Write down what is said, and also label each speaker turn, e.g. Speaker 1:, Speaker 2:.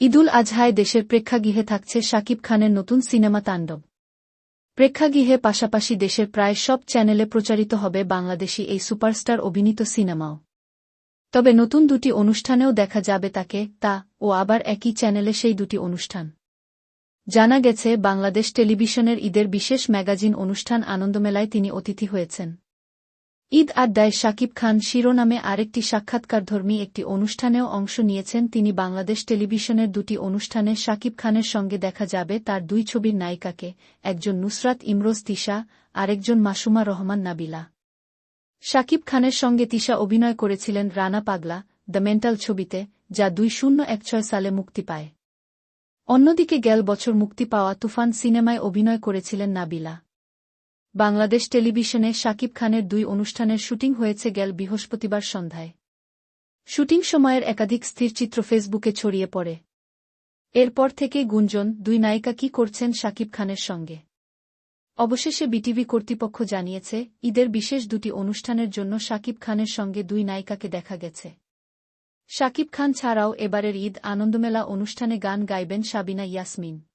Speaker 1: ঈদুল আজহায় দেশের প্রেক্ষাগৃহে থাকছে শাকিব খানের নতুন সিনেমা তাণ্ডব। প্রেক্ষাগৃহে পাশাপাশি দেশের প্রায় সব চ্যানেলে প্রচারিত হবে বাংলাদেশি এই সুপারস্টার অভিনীত সিনেমাও। তবে নতুন দুটি অনুষ্ঠানেও দেখা যাবে তাকে, তা ও আবার একই চ্যানেলে সেই দুটি অনুষ্ঠান। জানা গেছে, বাংলাদেশ টেলিভিশনের ঈদের বিশেষ ম্যাগাজিন অনুষ্ঠান আনন্দমেলায় তিনি অতিথি হয়েছেন। ঈদ আড্ডায় শাকিব খান শিরোনামে আরেকটি সাক্ষাৎকারধর্মী একটি অনুষ্ঠানেও অংশ নিয়েছেন তিনি বাংলাদেশ টেলিভিশনের দুটি অনুষ্ঠানে শাকিব খানের সঙ্গে দেখা যাবে তার দুই ছবির নায়িকাকে, একজন নুসরাত ইমরোজ তিশা, আরেকজন মাসুমা রহমান নাবিলা। শাকিব খানের সঙ্গে তিশা অভিনয় করেছিলেন রানা পাগলা, দ্য মেন্টাল ছবিতে, যা দুই শূন্য এক ছয় সালে মুক্তি পায়। অন্যদিকে গেল বছর মুক্তি পাওয়া তুফান সিনেমায় অভিনয় করেছিলেন নাবিলা। বাংলাদেশ টেলিভিশনে শাকিব খানের দুই অনুষ্ঠানের শুটিং হয়েছে গেল বৃহস্পতিবার সন্ধ্যায়। শুটিং সময়ের একাধিক স্থিরচিত্র ফেসবুকে ছড়িয়ে পড়ে। এরপর থেকে গুঞ্জন, দুই নায়িকা কি করছেন শাকিব খানের সঙ্গে? অবশেষে বিটিভি কর্তৃপক্ষ জানিয়েছে, ঈদের বিশেষ দুটি অনুষ্ঠানের জন্য শাকিব খানের সঙ্গে দুই নায়িকাকে দেখা গেছে। শাকিব খান ছাড়াও এবারের ঈদ আনন্দমেলা অনুষ্ঠানে গান গাইবেন সাবিনা ইয়াসমিন।